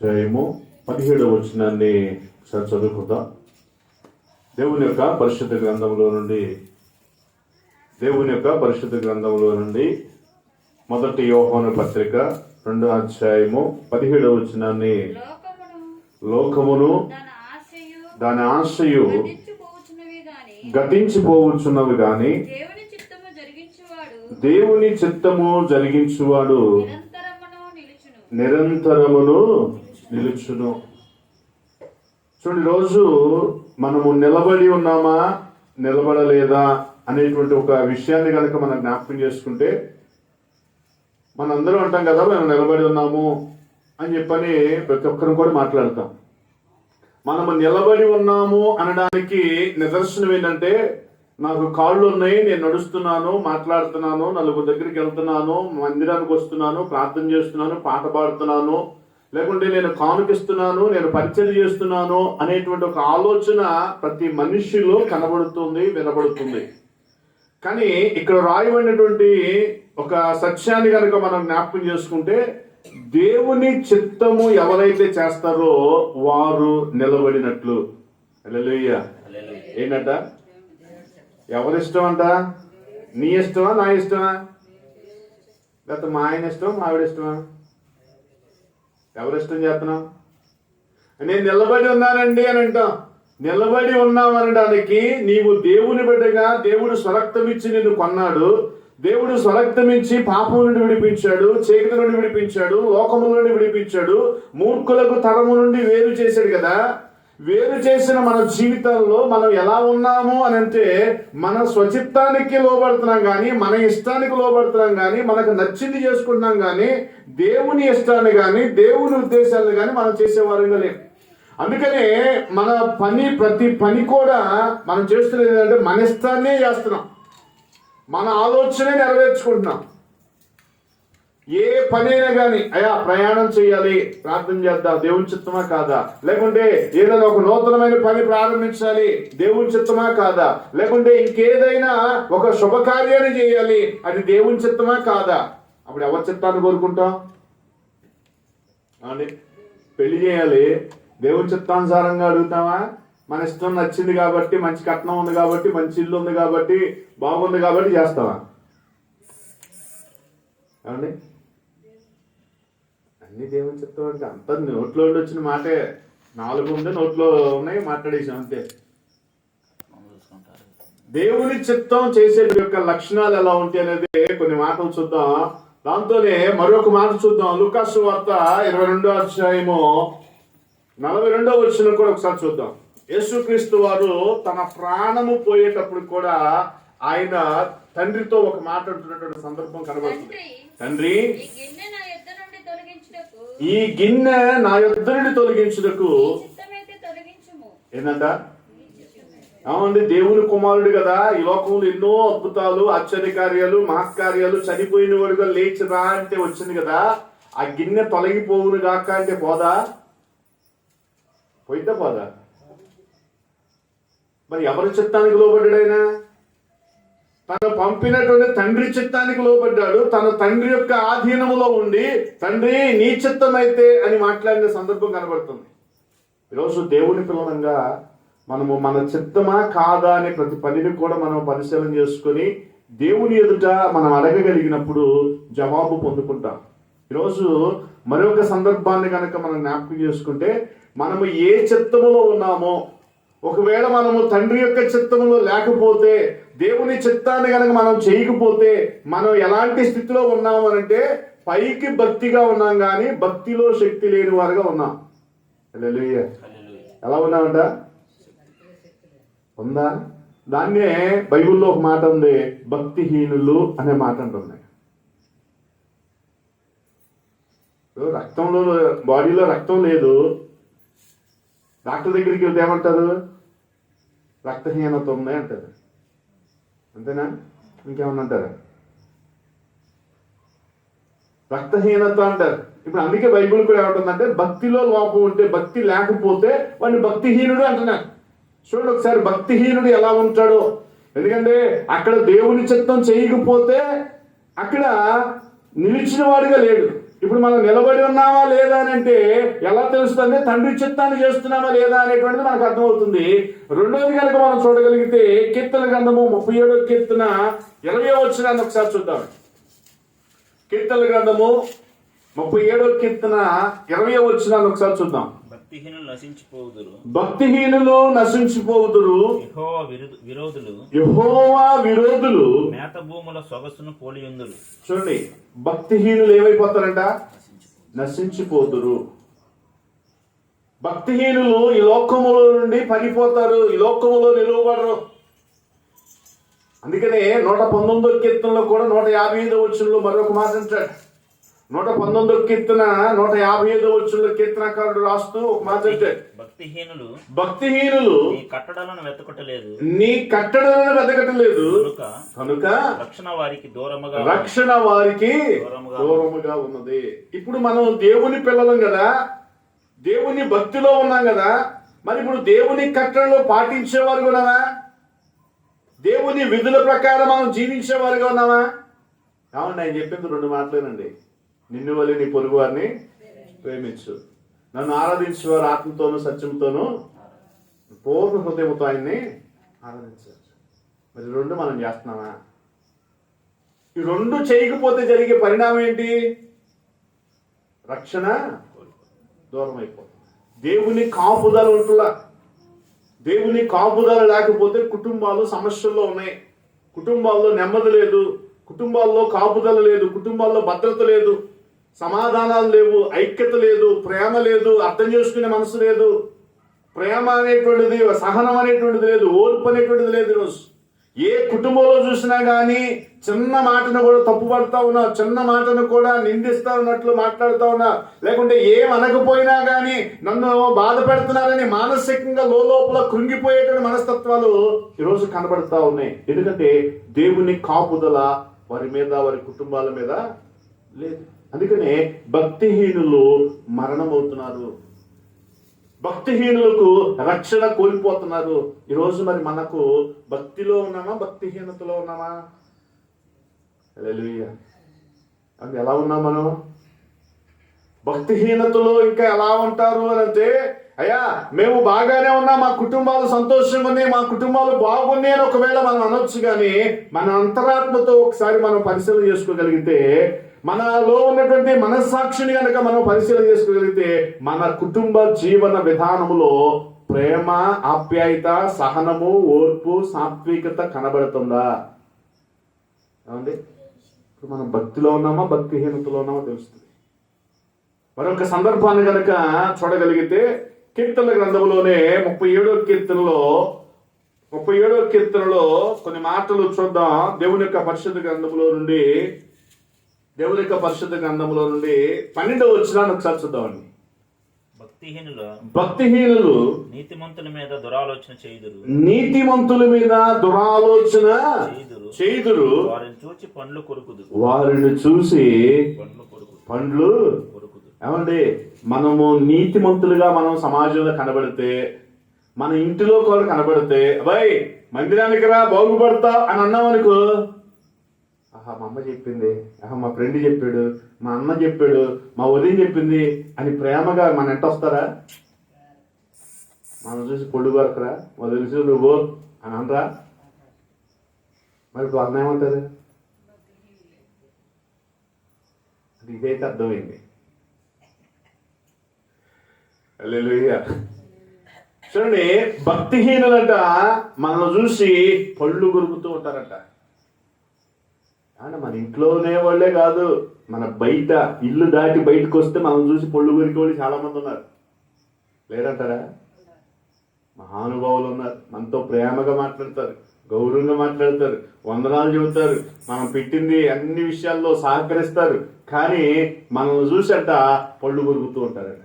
అధ్యాయము పదిహేడవ వచనాన్ని ఒకసారి చదువుకుందాం. దేవుని యొక్క పరిశుద్ధ గ్రంథంలో నుండి దేవుని యొక్క పరిశుద్ధ గ్రంథంలో నుండి మొదటి యోహాను పత్రిక రెండో అధ్యాయము పదిహేడవ వచనాన్ని లోకమును దాని ఆశయు గతించిపోవచ్చున్నవి గాని దేవుని చిత్తము జరిగించువాడు నిరంతరమును నిలుచును. చూడండి రోజు మనము నిలబడి ఉన్నామా నిలబడలేదా అనేటువంటి ఒక విషయాన్ని కనుక మనం జ్ఞాపకం చేసుకుంటే మనందరం అంటాం కదా మేము నిలబడి ఉన్నాము అని చెప్పని ప్రతి ఒక్కరం కూడా మాట్లాడతాం. మనము నిలబడి ఉన్నాము అనడానికి నిదర్శనం ఏంటంటే నాకు కాళ్ళు ఉన్నాయి నేను నడుస్తున్నాను మాట్లాడుతున్నాను నలుగురు దగ్గరికి వెళ్తున్నాను మందిరానికి వస్తున్నాను ప్రార్థన చేస్తున్నాను పాట పాడుతున్నాను లేకుంటే నేను కానుకిస్తున్నాను నేను పరిచయం చేస్తున్నాను అనేటువంటి ఒక ఆలోచన ప్రతి మనిషిలో కనబడుతుంది వినబడుతుంది. కానీ ఇక్కడ రాయబడినటువంటి ఒక సత్యాన్ని కనుక మనం జ్ఞాపకం చేసుకుంటే దేవుని చిత్తము ఎవరైతే చేస్తారో వారు నిలబడినట్లు. హల్లెలూయా. ఏంటంట? ఎవరిష్టం అంట నీ ఇష్టమా నా ఇష్టమా? లేకపోతే మా ఆయన ఇష్టం మా ఆవిడ ఇష్టమా? ఎవరిష్టం చేస్తున్నాం నేను నిలబడి ఉన్నానండి అని అంటాం. నిలబడి ఉన్నామనడానికి నీవు దేవుని బిడ్డగా దేవుడు స్వరక్తమిచ్చి నిన్ను కొన్నాడు. దేవుడు స్వరక్తమిచ్చి పాపం నుండి విడిపించాడు చీకటి నుండి విడిపించాడు లోకము నుండి విడిపించాడు మూర్ఖులకు తరము నుండి వేరు చేశాడు కదా. వేరు చేసిన మన జీవితంలో మనం ఎలా ఉన్నాము అని అంటే మన స్వచిత్తానికి లోబడుతున్నాం కానీ మన ఇష్టానికి లోబడుతున్నాం కానీ మనకు నచ్చింది చేసుకుంటున్నాం కానీ దేవుని ఇష్టాన్ని కానీ దేవుని ఉద్దేశాలను కానీ మనం చేసేవారంగా లేదు అందుకనే మన పని ప్రతి పని కూడా మనం చేస్తున్నది ఏంటంటే మన ఇష్టాన్నే చేస్తున్నాం. మన ఆలోచనే నెరవేర్చుకుంటున్నాం. ఏ పనైనా కానీ అయా ప్రయాణం చేయాలి ప్రార్థన చేద్దాం దేవుని చిత్తమా కాదా? లేకుంటే ఏదైనా ఒక నూతనమైన పని ప్రారంభించాలి దేవుని చిత్తమా కాదా? లేకుంటే ఇంకేదైనా ఒక శుభకార్యాన్ని చేయాలి అది దేవుని చిత్తమా కాదా? అప్పుడు ఎవరి చిత్తాన్ని కోరుకుంటాం? అవునండి పెళ్ళి చేయాలి దేవుని చిత్తానుసారంగా అడుగుతామా? మన ఇష్టం నచ్చింది కాబట్టి మంచి కట్నం ఉంది కాబట్టి మంచి ఇల్లు ఉంది కాబట్టి బాగుంది కాబట్టి చేస్తావా? ఏమండి? అన్ని దేవుని చిత్తం అంటే అంత నోట్లో వచ్చిన మాటే. నాలుగు ఉంది నోట్లో ఉన్నాయి మాట్లాడేసాం అంతే. దేవుని చిత్తం చేసే యొక్క లక్షణాలు ఎలా ఉంటాయి అనేది కొన్ని మాటలు చూద్దాం. దాంతోనే మరొక మాట చూద్దాం. లుకాసు వార్త ఇరవై రెండో అధ్యాయము నలభై రెండో వచ్చిన కూడా ఒకసారి చూద్దాం. యేసుక్రీస్తు వారు తన ప్రాణము పోయేటప్పుడు కూడా ఆయన తండ్రితో ఒక మాట అంటున్నటువంటి సందర్భం కనబడుతుంది. తండ్రి ఈ గిన్నె నా యుద్ధ నుండి తొలగించుటకు ఈ గిన్నె నా యొద్దరిని తొలగించుటకు. ఏంటంట అవునండి దేవుని కుమారుడు కదా. ఈ లోకంలో ఎన్నో అద్భుతాలు ఆశ్చర్యకార్యాలు మహత్కార్యాలు చనిపోయిన వాడుగా లేచిరా అంటే వచ్చింది కదా. ఆ గిన్నె తొలగిపోవును గాక అంటే పోదా? పోయితే పోదా? మరి ఎవరి చిత్తానికి లోబడ్డాడైనా తను పంపినటువంటి తండ్రి చిత్తానికి లోబడ్డాడు. తన తండ్రి యొక్క ఆధీనములో ఉండి తండ్రి నీ చిత్తమైతే అని మాట్లాడిన సందర్భం కనబడుతుంది. ఈరోజు దేవుని పిల్లలంగా మనము మన చిత్తమా కాదా అనే ప్రతి పనిని కూడా మనం పరిశీలన చేసుకొని దేవుని ఎదుట మనం అడగగలిగినప్పుడు జవాబు పొందుకుంటాం. ఈరోజు మరొక సందర్భాన్ని కనుక మనం జ్ఞాపకం చేసుకుంటే మనము ఏ చిత్తములో ఉన్నామో ఒకవేళ మనము తండ్రి యొక్క చిత్తములో లేకపోతే దేవుని చిత్తాన్ని కనుక మనం చేయకపోతే మనం ఎలాంటి స్థితిలో ఉన్నాము అంటే పైకి భక్తిగా ఉన్నాం కానీ భక్తిలో శక్తి లేని వారుగా ఉన్నాం. ఎలా ఉన్నామంట? ఉందా? దాన్నే బైబిల్లో ఒక మాట ఉంది భక్తిహీనులు అనే మాట ఇప్పుడు రక్తంలో బాడీలో రక్తం లేదు డాక్టర్ దగ్గరికి వెళ్తే ఏమంటారు? రక్తహీనత ఉంది అంటారు. అంతేనా? ఇంకేమన్నా అంటారా? రక్తహీనత అంటారు. ఇప్పుడు అందుకే బైబిల్ కూడా ఏమంటుందంటే భక్తిలో లోపం ఉంటే భక్తి లేకపోతే వాడిని భక్తిహీనుడు అంటున్నారు. చూడండి ఒకసారి భక్తిహీనుడు ఎలా ఉంటాడో. ఎందుకంటే అక్కడ దేవుని చిత్తం చేయకపోతే అక్కడ నిలిచిన వాడిగా లేడు. ఇప్పుడు మనం నిలబడి ఉన్నామా లేదా అని అంటే ఎలా తెలుస్తుంది? తండ్రి చిత్తాన్ని చేస్తున్నామా లేదా అనేటువంటిది మనకు అర్థమవుతుంది. రెండోది కనుక మనం చూడగలిగితే కీర్తన గ్రంథము ముప్పై ఏడో కీర్తన ఇరవై వచ్చినాన్ని ఒకసారి చూద్దాం. కీర్తన గ్రంథము ముప్పై ఏడో కీర్తన ఇరవై వచ్చినాన్ని ఒకసారి చూద్దాం. భక్తిహీనులు నశించిపోవుదురు. భక్తిహీనులు నశించిపోవుదురు. యెహోవా విరు- విరోధులు. యహోవా విరోధులు. మేత భూముల సొగసును పోలియుందురు. చూడండి భక్తిహీనులు ఏమైపోతారంట? నశించిపోదురు. భక్తిహీనులు ఈ లోకములో నుండి పడిపోతారు ఈ లోకములో నిలువబడరు. అందుకనే నూట పంతొమ్మిదో కీర్తనలో కూడా నూట యాభై ఐదో వచ్చుల్లో మరొక మాట అంటాడు. నూట పంతొమ్మిదో కీర్తన నూట యాభై ఐదో వచ్చుల్లో కీర్తనకారుడు రాస్తూ ఒక మాట భక్తిహీనులు భక్తిహీనులు నీ కట్టడలను వెతకటలేదు. నీ కట్టడలను వెతకట్లేదు. కనుక రక్షణ వారికి దూరముగా రక్షణ వారికి దూరముగా ఉన్నది. ఇప్పుడు మనం దేవుని పిల్లలం కదా దేవుని భక్తిలో ఉన్నాం కదా మరి ఇప్పుడు దేవుని కట్టడలో పాటించేవారు ఉన్నామా దేవుని విధుల ప్రకారం మనం జీవించేవారుగా ఉన్నామా అవును ఆయన చెప్పింది రెండు మాటలేనండి. నిన్ను వల్లి నీ పొరుగు వారిని ప్రేమించు. నన్ను ఆరాధించేవారు ఆత్మతోనూ సత్యంతోనూ పూర్ణ హృదయంతో ఆయన్ని ఆరాధించారు మరి రెండు మనం చేస్తున్నామా? ఈ రెండు చేయకపోతే జరిగే పరిణామం ఏంటి? రక్షణ దూరం అయిపోతుంది దేవుని కాపుదల ఉంటులా దేవుని కాపుదల లేకపోతే కుటుంబాలు సమస్యల్లో ఉన్నాయి. కుటుంబాల్లో నెమ్మది లేదు. కుటుంబాల్లో కాపుదల లేదు. కుటుంబాల్లో భద్రత లేదు. సమాధానాలు లేవు ఐక్యత లేదు ప్రేమ లేదు అర్థం చేసుకునే మనసు లేదు. ప్రేమ అనేటువంటిది సహనం అనేటువంటిది లేదు ఓర్పు అనేటువంటిది లేదు ఈరోజు. ఏ కుటుంబంలో చూసినా కానీ చిన్న మాటను కూడా తప్పుపడతా ఉన్నా చిన్న మాటను కూడా నిందిస్తా ఉన్నట్లు మాట్లాడుతా ఉన్నా లేకుంటే ఏం అనకపోయినా కానీ నన్ను బాధ పెడుతున్నారని మానసికంగా లోపల కృంగిపోయేటువంటి మనస్తత్వాలు ఈరోజు కనబడతా ఉన్నాయి. ఎందుకంటే దేవుని కాపుదల వారి మీద వారి కుటుంబాల మీద లేదు. అందుకనే భక్తిహీనులు మరణమవుతున్నారు. భక్తిహీనులకు రక్షణ కోల్పోతున్నారు. ఈరోజు మరి మనకు భక్తిలో ఉన్నామా భక్తిహీనతలో ఉన్నామా? హల్లెలూయా. అది ఎలా ఉన్నాం మనం? భక్తిహీనతలో ఇంకా ఎలా ఉంటారు అని అంటే అయ్యా మేము బాగానే ఉన్నాం మా కుటుంబాలు సంతోషంగా ఉన్నాయి మా కుటుంబాలు బాగున్నాయి అని ఒకవేళ మనం అనొచ్చు కానీ మన అంతరాత్మతో ఒకసారి మనం పరిశీలన చేసుకోగలిగితే మనలో ఉన్నటువంటి మనస్సాక్షిని కనుక మనం పరిశీలన చేసుకోగలిగితే మన కుటుంబ జీవన విధానములో ప్రేమ ఆప్యాయత సహనము ఓర్పు సాత్వికత కనబడుతుందా? ఏమండి? ఇప్పుడు మనం భక్తిలో ఉన్నామా భక్తిహీనతలో ఉన్నామా తెలుస్తుంది. మరొక సందర్భాన్ని కనుక చూడగలిగితే కీర్తన గ్రంథంలోనే ముప్పై ఏడో కీర్తనలో ముప్పై ఏడో కీర్తనలో కొన్ని మాటలు చూద్దాం. దేవుని యొక్క పరిశుద్ధ గ్రంథంలో నుండి దేవుని యొక్క పరిశుద్ధ గ్రంథంలో నుండి పన్నెండవ వచ్చినాన్ని ఒకసారి చూద్దామండి. భక్తిహీనుల భక్తిహీనులు నీతిమంతుల మీద దురాలోచన చేయుదురు. నీతిమంతుల మీద దురాలోచన చేయుదురు. వారిని చూచి పండ్లు కొరుకుదు వారిని చూసి పండ్లు కొరుకుదు పండ్లు కొరుకుదు ఏమండి? మనము నీతిమంతులుగా మనం సమాజంలో కనబడితే మన ఇంటిలో కూడా కనబడితే అబ్బాయి మందిరానికి రా బాగుపడతా అని అన్నామనుకో ఆహా మా అమ్మ చెప్పింది మా ఫ్రెండ్ చెప్పాడు మా అన్న చెప్పాడు మా వదిన చెప్పింది అని ప్రేమగా మన ఎంట వస్తారా? మనం చూసి పొడి కొరకరా? మా తెలుసు నువ్వు అని అనరా? మరి అన్న ఏమంటారు? అది ఇదైతే అర్థమైంది. చూడండి భక్తిహీనులంట మనల్ని చూసి పళ్ళు కొరుకుతూ ఉంటారంట. అంటే మన ఇంట్లోనే వాళ్ళే కాదు. మన బయట ఇల్లు దాటి బయటకు వస్తే మనం చూసి పళ్ళు గురికి వాళ్ళు చాలా మంది ఉన్నారు. లేరంటారా మహానుభావులు ఉన్నారు. మనతో ప్రేమగా మాట్లాడతారు గౌరవంగా మాట్లాడతారు వందనాలు చెబుతారు. మనం పెట్టింది అన్ని విషయాల్లో సహకరిస్తారు. కానీ మనం చూసట పళ్ళు కొరుకుతూ ఉంటారట.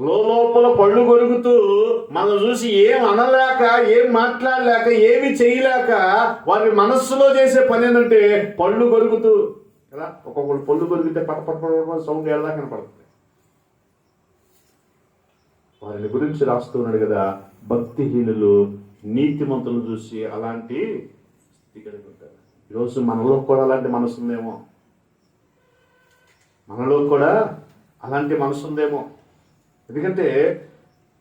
లోపల పళ్ళు కొరుకుతూ మనం చూసి ఏం అనలేక ఏం మాట్లాడలేక ఏమి చేయలేక వారి మనస్సులో చేసే పని ఏంటంటే పళ్ళు కొరుకుతూ కదా? ఒక్కొక్కరు పళ్ళు కొరికితే పట పట పట సౌండ్ ఎలా కనపడుతుంది వారిని గురించి రాస్తున్నాడు కదా భక్తిహీనులు నీతిమంతులు చూసి అలాంటి స్థితి కలిగి ఉంటారు ఈరోజు మనలో కూడా అలాంటి మనసు ఉందేమో? మనలో కూడా అలాంటి మనసు ఉందేమో? ఎందుకంటే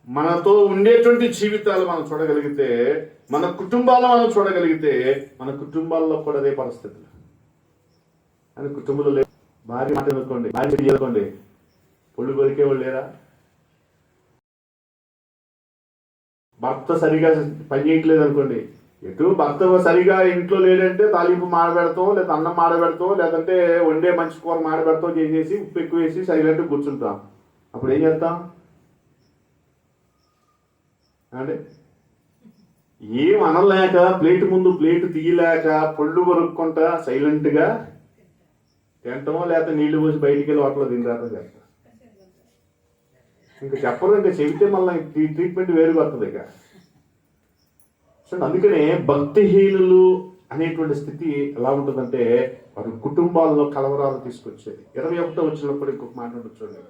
మనతో ఉండేటువంటి జీవితాలు మనం చూడగలిగితే మన కుటుంబాలు మనం చూడగలిగితే మన కుటుంబాల్లో కూడా అదే పరిస్థితులు. అని కుటుంబంలో లేదు భార్య మాట అనుకోండి భార్య చేసుకోండి పొళ్ళు కొరికే వాళ్ళు లేరా? భర్త సరిగా పని చేయట్లేదు అనుకోండి ఎటు భర్త సరిగా ఇంట్లో లేడంటే తాలింపు మాడబెడతాం లేదా అన్నం మాడబెడతాం లేదంటే వండే మంచి కూర మాడబెడతాం చేసేసి ఉప్పు ఎక్కువ వేసి సైలెంట్ కూర్చుంటాం. అప్పుడు ఏం చేస్తాం? అంటే ఏం అనలేక ప్లేట్ ముందు ప్లేట్ తీయలేక పళ్ళు కొరుక్కుంటా సైలెంట్గా తింటామో లేకపోతే నీళ్ళు పోసి బయటికి వెళ్ళి వాటిలో తింటారో లేక ఇంకా చెప్పరు ఇంకా చెబితే మళ్ళీ ట్రీట్మెంట్ వేరుగా వస్తుంది ఇక. సో అందుకనే భక్తిహీనులు అనేటువంటి స్థితి ఎలా ఉంటుందంటే వారి కుటుంబాల్లో కలవరాలు తీసుకొచ్చేది. ఇరవై ఒకటో వచ్చినప్పుడు ఇంకొక మాట చూడండి.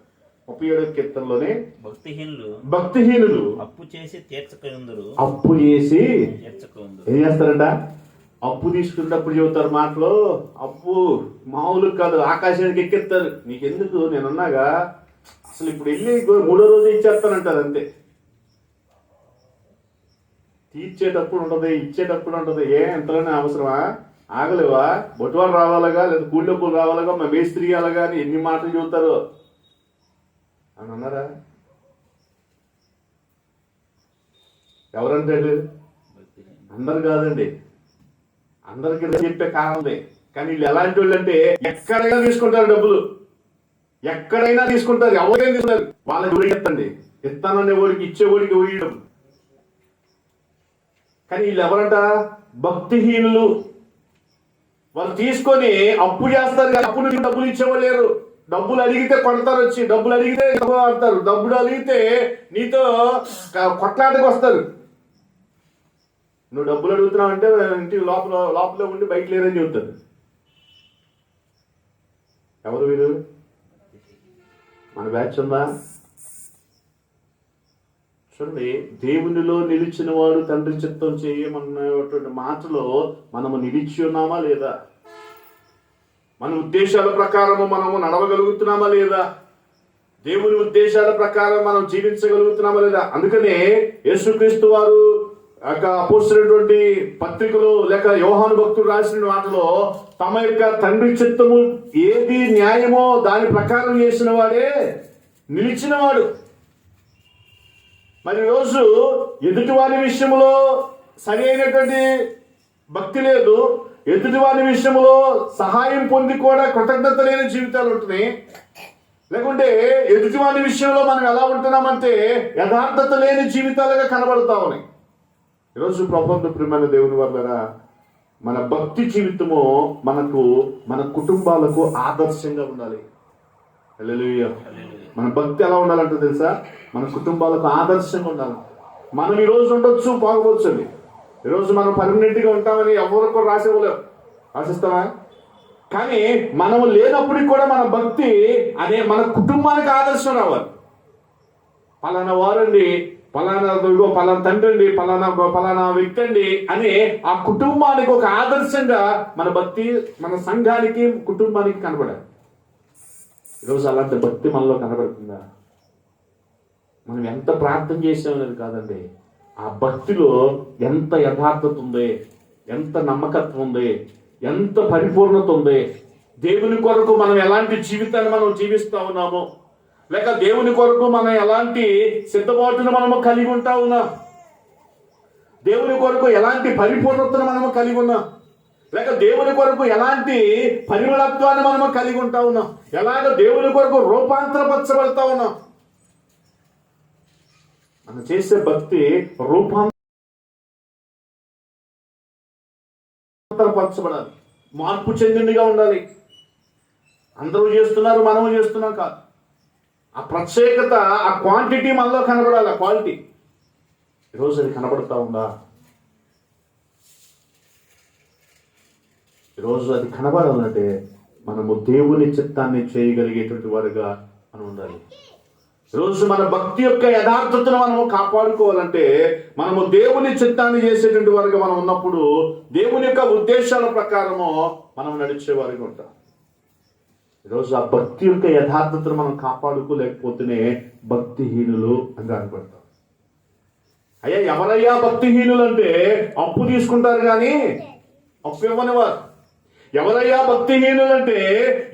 ముప్పై ఏడో కీర్తనలోనే భక్తిహీనులు భక్తిహీనులు అప్పు చేసి తీర్చకుందరు అప్పు చేసి తీర్చకుందరు ఏం చేస్తారంట? అప్పు తీసుకున్నప్పుడు చెబుతారు మాటలు. అప్పు మామూలు కాదు ఆకాశానికి ఎక్కెత్తారు నీకెందుకు? నేనున్నాగా అసలు ఇప్పుడు వెళ్ళి మూడో రోజు ఇచ్చేస్తానంటారు అంతే. తీర్చేటప్పుడు ఉండదు ఇచ్చేటప్పుడు ఉండదు ఏ ఎంతలోనే అవసరమా? ఆగలేవా? బొట్టువారు రావాలగా లేదా కూళ్ళొప్పులు రావాలగా మా మేస్త్రి అలాగా అని ఎన్ని మాటలు చెబుతారు. అని అన్నారా? ఎవరంటాడు అందరు కాదండి. అందరికి చెప్పే కారణమే. కానీ వీళ్ళు ఎలాంటి వాళ్ళు అంటే ఎక్కడైనా తీసుకుంటారు డబ్బులు. ఎక్కడైనా తీసుకుంటారు. ఎవరైనా తీసుకుంటారు. వాళ్ళకి ఊరికి ఎత్తండి ఇస్తాననే ఓడికి ఇచ్చే ఓడికి కానీ వీళ్ళు ఎవరంట? భక్తిహీనులు. వాళ్ళు తీసుకొని అప్పు చేస్తారు కానీ అప్పు నుంచి డబ్బులు ఇచ్చేవాళ్ళు లేరు. డబ్బులు అడిగితే కొడతారు వచ్చి డబ్బులు అడిగితే ఆడతారు డబ్బులు అడిగితే నీతో కొట్లాటకు వస్తారు. నువ్వు డబ్బులు అడుగుతున్నావు అంటే ఇంటి లోపల లోపల ఉండి బయట లేరని చెబుతారు. ఎవరు వీరు? మన బ్యాచ్ ఉందా? చూడండి దేవునిలో నిలిచిన వాడు తండ్రి చిత్తం చేయమన్నటువంటి మాటలో మనము నిలిచి ఉన్నామా లేదా? మన ఉద్దేశాల ప్రకారము మనము నడవగలుగుతున్నామా లేదా? దేవుని ఉద్దేశాల ప్రకారం మనం జీవించగలుగుతున్నామా లేదా? అందుకనే యేసుక్రీస్తు వారు యొక్క పోసినటువంటి పత్రికలు లేక యోహాను భక్తులు రాసిన వాటిలో తమ యొక్క తండ్రి చిత్తము ఏది న్యాయమో దాని ప్రకారం చేసిన వాడే నిలిచినవాడు. మరి రోజు ఎదుటివారి విషయంలో సరైనటువంటి భక్తి లేదు. ఎదుటివారి విషయంలో సహాయం పొంది కూడా కృతజ్ఞత లేని జీవితాలు ఉంటున్నాయి. లేకుంటే ఎదుటివారి విషయంలో మనం ఎలా ఉంటున్నామంటే యథార్థత లేని జీవితాలుగా కనబడతా ఉన్నాయి. ఈరోజు ప్రపంచ ప్రియమైన దేవుని వల్లరా మన భక్తి జీవితము మనకు మన కుటుంబాలకు ఆదర్శంగా ఉండాలి. మన భక్తి ఎలా ఉండాలంటే తెలుసా? మన కుటుంబాలకు ఆదర్శంగా ఉండాలి. మనం ఈ రోజు ఉండొచ్చు బాగపోవచ్చు ఈరోజు మనం పర్మనెంట్గా ఉంటామని ఎవరు కూడా రాసేవలేం రాసిస్తావా? కానీ మనం లేనప్పటికి కూడా మన భక్తి అదే మన కుటుంబానికి ఆదర్శం రావాలి. పలానా వారండి పలానా ఇగో పలానా తండ్రి అండి పలానా పలానా వ్యక్తి అండి అని ఆ కుటుంబానికి ఒక ఆదర్శంగా మన భక్తి మన సంఘానికి కుటుంబానికి కనబడాలి. ఈరోజు అలాంటి భక్తి మనలో కనబడుతుందా? మనం ఎంత ప్రార్థన చేసామనేది కాదండి. ఆ భక్తిలో ఎంత యథార్థత ఉంది ఎంత నమ్మకత్వం ఉంది ఎంత పరిపూర్ణత ఉంది దేవుని కొరకు మనం ఎలాంటి జీవితాన్ని మనం జీవిస్తా ఉన్నామో లేక దేవుని కొరకు మనం ఎలాంటి సిద్ధపాటును మనము కలిగి ఉంటా ఉన్నాం. దేవుని కొరకు ఎలాంటి పరిపూర్ణతను మనము కలిగి ఉన్నాం. లేక దేవుని కొరకు ఎలాంటి పరిమళత్వాన్ని మనము కలిగి ఉంటా ఉన్నాం. ఎలాగ దేవుని కొరకు రూపాంతరపరచబడతా ఉన్నాం. మనం చేసే భక్తి రూపాంతరపరచబడాలి మార్పు చెందిందిగా ఉండాలి. అందరూ చేస్తున్నారు మనము చేస్తున్నాం కాదు. ఆ ప్రత్యేకత ఆ క్వాంటిటీ మనలో కనబడాలి ఆ క్వాలిటీ ఈరోజు అది కనబడతా ఉందా? ఈరోజు అది కనబడాలంటే మనము దేవుని చిత్తాన్ని చేయగలిగేటువంటి వారుగా మనం ఉండాలి. ఈరోజు మన భక్తి యొక్క యథార్థతను మనము కాపాడుకోవాలంటే మనము దేవుని చిత్తాన్ని చేసేటువంటి వారికి మనం ఉన్నప్పుడు దేవుని యొక్క ఉద్దేశాల ప్రకారము మనం నడిచే వారికి ఉంటాం. ఈరోజు ఆ భక్తి యొక్క యథార్థతను మనం కాపాడుకోలేకపోతేనే భక్తిహీనులు అని అనుకుంటాం అయ్యా ఎవరయ్యా భక్తిహీనులు అంటే అప్పు తీసుకుంటారు కానీ అప్పు ఇవ్వని వారు ఎవరయ్యా భక్తిహీనులంటే? అంటే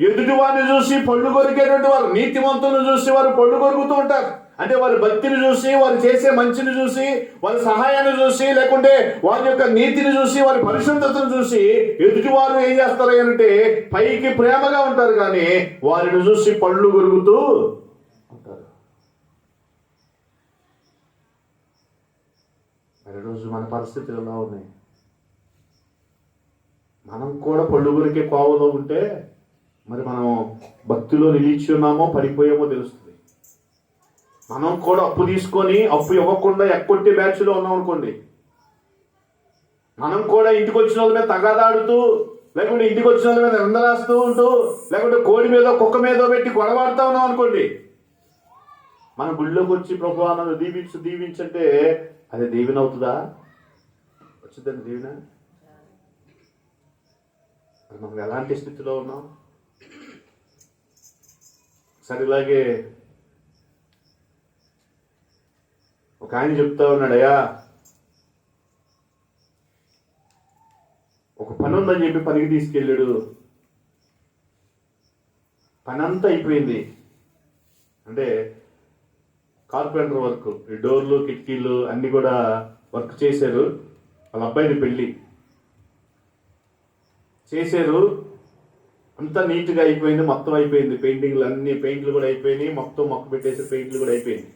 ఎదుటి వారిని చూసి పళ్ళు కొరికేటువంటి వారు నీతివంతులను చూసి వారు పళ్ళు కొరుకుతూ ఉంటారు. అంటే వారి భక్తిని చూసి వారు చేసే మంచిని చూసి వారి సహాయాన్ని చూసి లేకుంటే వారి యొక్క నీతిని చూసి వారి పరిశుద్ధతను చూసి ఎదుటివారు ఏం చేస్తారు అంటే పైకి ప్రేమగా ఉంటారు కానీ వారిని చూసి పళ్ళు కొరుకుతూ ఉంటారు. మరి రోజు మన పరిస్థితులు ఎలా ఉన్నాయి? మనం కూడా పళ్ళుగురికే కోవలో ఉంటే మరి మనం భక్తిలో నిలిచి ఉన్నామో పడిపోయామో తెలుస్తుంది. మనం కూడా అప్పు తీసుకొని అప్పు ఇవ్వకుండా ఎక్కొట్టి బ్యాచ్లో ఉన్నాం అనుకోండి. మనం కూడా ఇంటికి వచ్చిన వాళ్ళ మీద తగాదాడుతూ లేకుంటే ఇంటికి వచ్చిన వాళ్ళ మీద నిందరాస్తూ ఉంటూ లేకుంటే కోడి మీద కుక్క మీద పెట్టి గొడవాడుతూ ఉన్నాం అనుకోండి. మన గుళ్ళోకి వచ్చి ప్రభు నన్ను దీవించు దీవించంటే అది దీవెన అవుతుందా? వచ్చిందండి దీవెన? మనం ఎలాంటి స్థితిలో ఉన్నాం? సరే ఇలాగే ఒక ఆయన చెప్తా ఉన్నాడయ్యా ఒక పని ఉందని చెప్పి పనికి తీసుకెళ్ళాడు. పని అంతా అయిపోయింది. అంటే కార్పెంటర్ వర్క్ ఈ డోర్లు కిటికీలు అన్ని కూడా వర్క్ చేశారు. వాళ్ళ అబ్బాయిని పెళ్ళి. చేశారు అంతా నీట్గా అయిపోయింది మొత్తం అయిపోయింది. పెయింటింగ్లు అన్ని పెయింట్లు కూడా అయిపోయినాయి. మొత్తం మొక్క పెట్టేసి పెయింట్లు కూడా అయిపోయింది.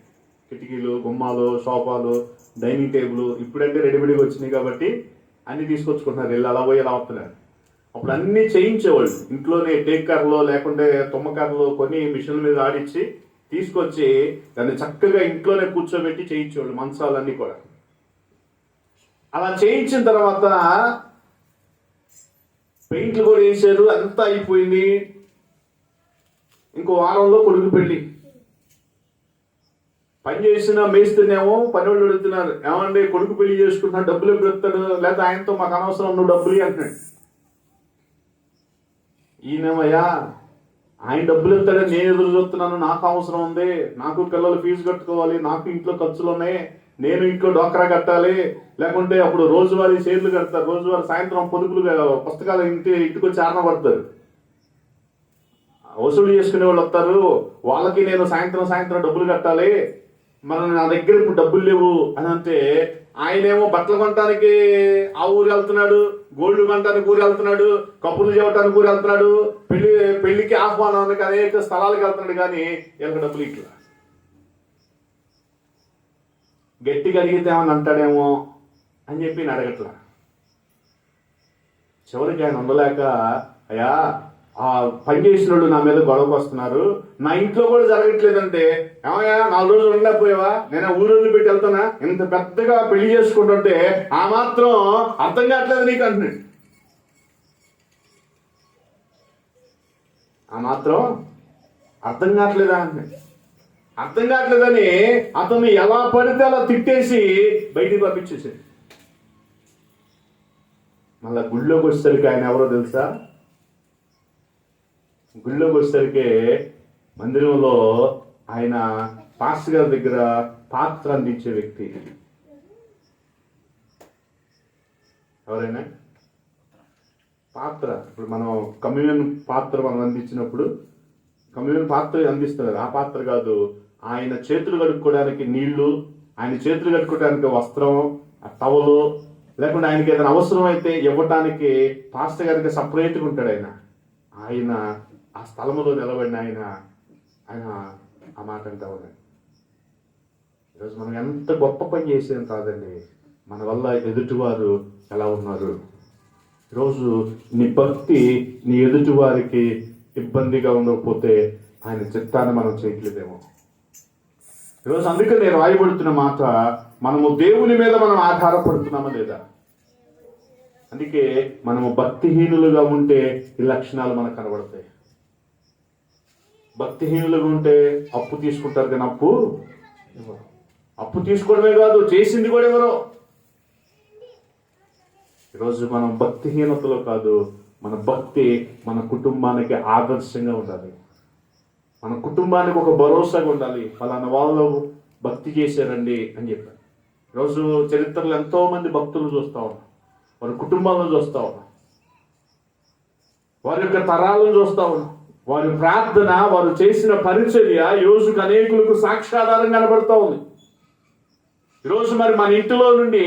కిటికీలు గుమ్మాలు సోఫాలు డైనింగ్ టేబుల్ ఇప్పుడంటే రెడీమేడ్గా వచ్చినాయి కాబట్టి అన్ని తీసుకొచ్చుకుంటున్నారు. వెళ్ళి అలా పోయి అలా వస్తున్నారు. అప్పుడు అన్నీ చేయించేవాళ్ళు. ఇంట్లోనే టేక్ కర్రలో లేకుంటే తుమ్మకర్లో కొన్ని మిషన్ల మీద ఆడిచ్చి తీసుకొచ్చి దాన్ని చక్కగా ఇంట్లోనే కూర్చోబెట్టి చేయించేవాళ్ళు మంచాలన్నీ కూడా. అలా చేయించిన తర్వాత పెయింట్లు కూడా వేసారు అంతా అయిపోయింది. ఇంకో వారంలో కొడుకు పెళ్ళి. పని చేసిన మేస్తేనేమో పని వాళ్ళు అడుగుతున్నారు ఏమంటే కొడుకు పెళ్ళి చేసుకుంటున్నా డబ్బులు ఎప్పుడు ఇస్తాడు లేదా ఆయనతో మాకు అనవసరం నువ్వు డబ్బులు అంటున్నాడు. ఈయనేమయ్యా ఆయన డబ్బులు ఇస్తాడని నేను ఎదురు చూస్తున్నాను నాకు అవసరం ఉంది నాకు పిల్లలు ఫీజు కట్టుకోవాలి నాకు ఇంట్లో ఖర్చులు ఉన్నాయి నేను ఇంట్లో డోక్రా కట్టాలి లేకుంటే అప్పుడు రోజువారీ షేర్లు కడతారు రోజువారీ సాయంత్రం పొదుపులు పుస్తకాలు ఇంటి ఇంటికి వచ్చి ఆరణ పడతారు. వసూలు చేసుకునే వాళ్ళు వస్తారు వాళ్ళకి నేను సాయంత్రం సాయంత్రం డబ్బులు కట్టాలి మన నా దగ్గర ఇప్పుడు డబ్బులు లేవు అని అంటే ఆయనేమో బట్టలు కొనడానికి ఆ ఊరు వెళ్తున్నాడు గోల్డ్ కొనటానికి ఊరు వెళ్తున్నాడు కప్పులు చేయటానికి ఊరు వెళ్తున్నాడు పెళ్ళి పెళ్ళికి ఆహ్వానానికి అనేక స్థలాలకు వెళ్తున్నాడు కానీ వీళ్ళకి డబ్బులు ఇట్లా. గట్టి కలిగితే ఏమని అంటాడేమో అని చెప్పి నేను అడగట్లా. చివరికి ఆయన ఉండలేక అయ్యా ఆ పని చేసిన వాళ్ళు నా మీద గొడవకు వస్తున్నారు నా ఇంట్లో కూడా జరగట్లేదంటే ఏమయ్యా నాలుగు రోజులు ఉండకపోయావా? నేను ఊరు పెట్టి వెళ్తున్నా. ఇంత పెద్దగా పెళ్ళి చేసుకుంటుంటే ఆ మాత్రం అర్థం కావట్లేదు నీకు అంటున్నాడు. ఆ మాత్రం అర్థం కావట్లేదా అంటున్నాడు. అర్థం కావట్లేదని అతన్ని ఎలా పడితే అలా తిట్టేసి బయటికి పంపించేసాడు మళ్ళా గుళ్ళోకి వచ్చేసరికి ఆయన ఎవరో తెలుసా? గుళ్ళోకి వచ్చేసరికి మందిరంలో ఆయన పాస్టర్ గారి దగ్గర పాత్ర అందించే వ్యక్తి. ఎవరైనా? పాత్ర. ఇప్పుడు మనం కమ్యూనియన్ పాత్ర మనం అందించినప్పుడు కమ్యూనియన్ పాత్ర అందిస్తున్నారు. ఆ పాత్ర కాదు ఆయన చేతులు కడుక్కోవడానికి నీళ్ళు ఆయన చేతులు కట్టుకోవడానికి వస్త్రం ఆ టవలు లేకుంటే ఆయనకి ఏదైనా అవసరం అయితే ఇవ్వటానికి పాస్టర్ గారికి సపరేట్గా ఉంటాడు ఆయన. ఆయన ఆ స్థలంలో నిలబడిన ఆయన ఆయన ఆ మాట అంటా ఉన్నాడు ఈరోజు మనం ఎంత గొప్ప పని చేసేది కాదండి. మన వల్ల ఎదుటివారు ఎలా ఉన్నారు? ఈరోజు నీ భక్తి నీ ఎదుటివారికి ఇబ్బందిగా ఉండకపోతే ఆయన చిత్తాన్ని మనం చేయట్లేదేమో ఈరోజు అందుకే నేను రాయబడుతున్న మాట మనము దేవుని మీద మనం ఆధారపడుతున్నామా లేదా? అందుకే మనము భక్తిహీనులుగా ఉంటే ఈ లక్షణాలు మనకు కనబడతాయి. భక్తిహీనులుగా ఉంటే అప్పు తీసుకుంటారు కానీ అప్పు అప్పు తీసుకోవడమే కాదు చేసింది కూడా ఎవరో ఈరోజు మనం భక్తిహీనతలో కాదు మన భక్తి మన కుటుంబానికి ఆదర్శంగా ఉండాలి. మన కుటుంబానికి ఒక భరోసాగా ఉండాలి. ఫలానా వాళ్ళు భక్తి చేశారండి అని చెప్పారు. ఈరోజు చరిత్రలో ఎంతో మంది భక్తులు చూస్తూ ఉన్నాం వారి కుటుంబాలను చూస్తూ ఉన్నాం వారి యొక్క తరాలను చూస్తూ ఉన్నాం వారి ప్రార్థన వారు చేసిన పరిచర్య ఈరోజుకు అనేకులకు సాక్షాధారం కనబడతా ఉంది. ఈరోజు మరి మన ఇంటిలో నుండి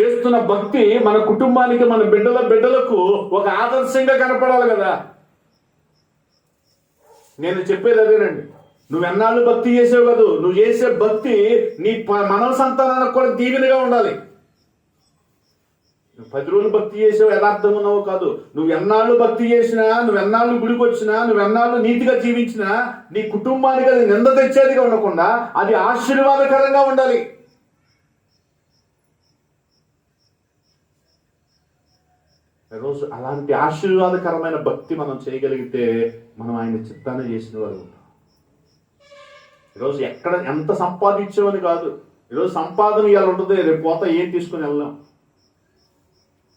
చేస్తున్న భక్తి మన కుటుంబానికి మన బిడ్డల బిడ్డలకు ఒక ఆదర్శంగా కనపడాలి కదా. నేను చెప్పేది అదేనండి. నువ్వు ఎన్నాళ్ళు భక్తి చేసావు కదూ నువ్వు చేసే భక్తి నీ ప- మనవ సంతానానికి కూడా దీవెనగా ఉండాలి. నువ్వు పది రోజులు భక్తి చేసావు యథార్థం ఉన్నావు కాదు. నువ్వు ఎన్నాళ్ళు భక్తి చేసినా నువ్వు ఎన్నాళ్ళు గుడికి వచ్చినా నువ్వు ఎన్నాళ్ళు నీతిగా జీవించినా నీ కుటుంబానికి అది నింద తెచ్చేదిగా ఉండకుండా అది ఆశీర్వాదకరంగా ఉండాలి. రోజు అలాంటి ఆశీర్వాదకరమైన భక్తి మనం చేయగలిగితే మనం ఆయన చిత్తాన్ని చేసిన వారు ఉంటాం ఈరోజు ఎక్కడ ఎంత సంపాదించామని కాదు. ఈరోజు సంపాదన ఇవాళ ఉంటుంది రేపు పోతా ఏం తీసుకుని వెళ్ళాం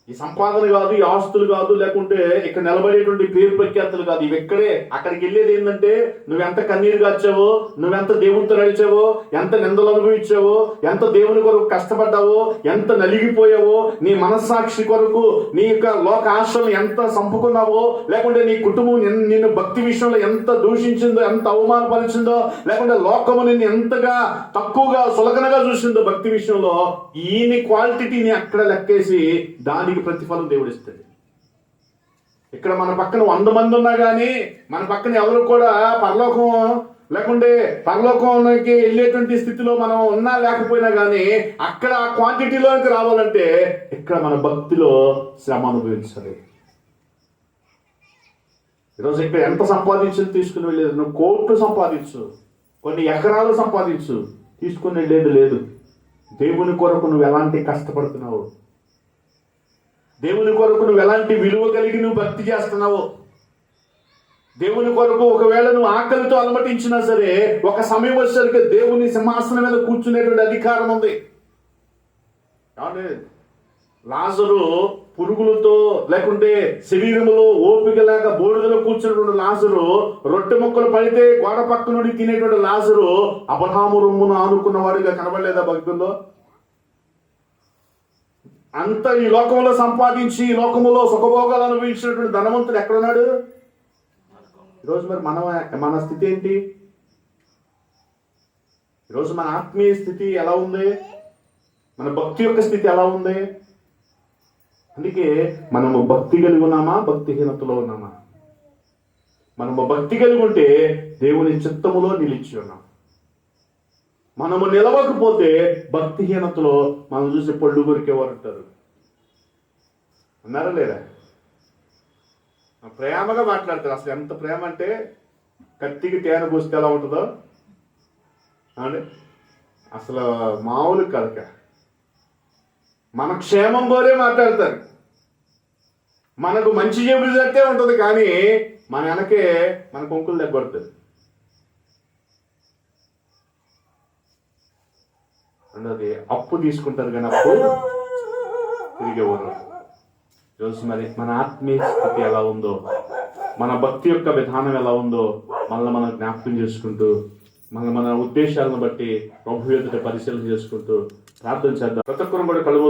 ఈ సంపాదన కాదు ఈ ఆస్తులు కాదు లేకుంటే ఇక్కడ నిలబడేటువంటి పేరు ప్రఖ్యాతులు కాదు. ఇవి ఎక్కడే అక్కడికి వెళ్ళేది ఏంటంటే నువ్వెంత కన్నీరు కాచావో నువ్వెంత దేవునితో నడిచావో ఎంత నిందలు అనుభవించావో ఎంత దేవుని కొరకు కష్టపడ్డావో ఎంత నలిగిపోయావో నీ మనస్సాక్షి కొరకు నీ యొక్క లోక ఆశలను ఎంత సంపుకున్నావో లేకుంటే నీ కుటుంబం నిన్ను- భక్తి విషయంలో ఎంత దూషించిందో ఎంత అవమానపరిచిందో లేకుంటే లోకము నిన్ను ఎంతగా తక్కువగా సులకనగా చూసిందో భక్తి విషయంలో ఈయన క్వాలిటీని అక్కడ లెక్కేసి దానికి ప్రతిఫలం దేవుడు ఇస్తాడు ఇక్కడ మన పక్కన వంద మంది ఉన్నా కానీ మన పక్కన ఎవరు కూడా పరలోకం లేకుంటే పరలోకంకి వెళ్ళేటువంటి స్థితిలో మనం ఉన్నా లేకపోయినా కానీ అక్కడ ఆ క్వాంటిటీలోకి రావాలంటే ఇక్కడ మన భక్తిలో శ్రమ అనుభవించాలి. ఈరోజు ఇక్కడ ఎంత సంపాదించు తీసుకుని వెళ్ళేది? నువ్వు కోట్లు సంపాదించు. కొన్ని ఎకరాలు సంపాదించు. తీసుకుని వెళ్ళేది లేదు. దేవుని కొరకు నువ్వు ఎలాంటి కష్టపడుతున్నావు? దేవుని కొరకు నువ్వు ఎలాంటి విలువ కలిగి నువ్వు భక్తి చేస్తున్నావు? దేవుని కొరకు ఒకవేళ నువ్వు ఆకలితో అలమటించినా సరే ఒక సమయం వచ్చేసరికి దేవుని సింహాసనం మీద కూర్చునేటువంటి అధికారం ఉంది. ఏమండి? లాజరు పురుగులతో లేకుంటే శరీరములో ఓపిక లేక బోడిదలో కూర్చున్నటువంటి లాజరు రొట్టె ముక్కలు పడితే గోడ పక్క నుండి తినేటువంటి లాజరు అబ్రహాము రొమ్మును ఆనుకున్నవాడిగా కనబడలేదా భక్తుల్లో? అంత ఈ లోకంలో సంపాదించి ఈ లోకములో సుఖభోగాలు అనుభవించినటువంటి ధనవంతుడు ఎక్కడున్నాడు? ఈరోజు మరి మన మన స్థితి ఏంటి? ఈరోజు మన ఆత్మీయ స్థితి ఎలా ఉంది? మన భక్తి యొక్క స్థితి ఎలా ఉంది? అందుకే మనము భక్తి కలిగి ఉన్నామా? భక్తిహీనతలో ఉన్నామా? మనము భక్తి కలిగి ఉంటే దేవుని చిత్తములో నిలిచి ఉన్నాం. మనము నిలవకపోతే భక్తిహీనతలో మనం చూసి పళ్ళు కొరికేవారు ఉంటారు. అన్నారా లేదా? ప్రేమగా మాట్లాడతారు. అసలు ఎంత ప్రేమ అంటే కత్తికి తేనె పోస్తే ఎలా ఉంటుందో? అవునండి. అసలు మామూలు కలక మన క్షేమం కోరే మాట్లాడతారు. మనకు మంచి చెబుతే ఉంటుంది కానీ మన వెనకే మన కొంకులు దగ్గొడుతుంది అన్నది అప్పు తీసుకుంటారు కానీ అప్పు తిరిగి ఇవ్వరు ఈరోజు మరి మన ఆత్మీయ స్థితి ఎలా ఉందో మన భక్తి యొక్క విధానం ఎలా ఉందో మనల్ని మనం జ్ఞాపకం చేసుకుంటూ మన మన ఉద్దేశాలను బట్టి ప్రభు ఎదుట పరిశీలన చేసుకుంటూ ప్రార్థన చేద్దాం. ప్రతి ఒక్కరు కూడా కళ్ళు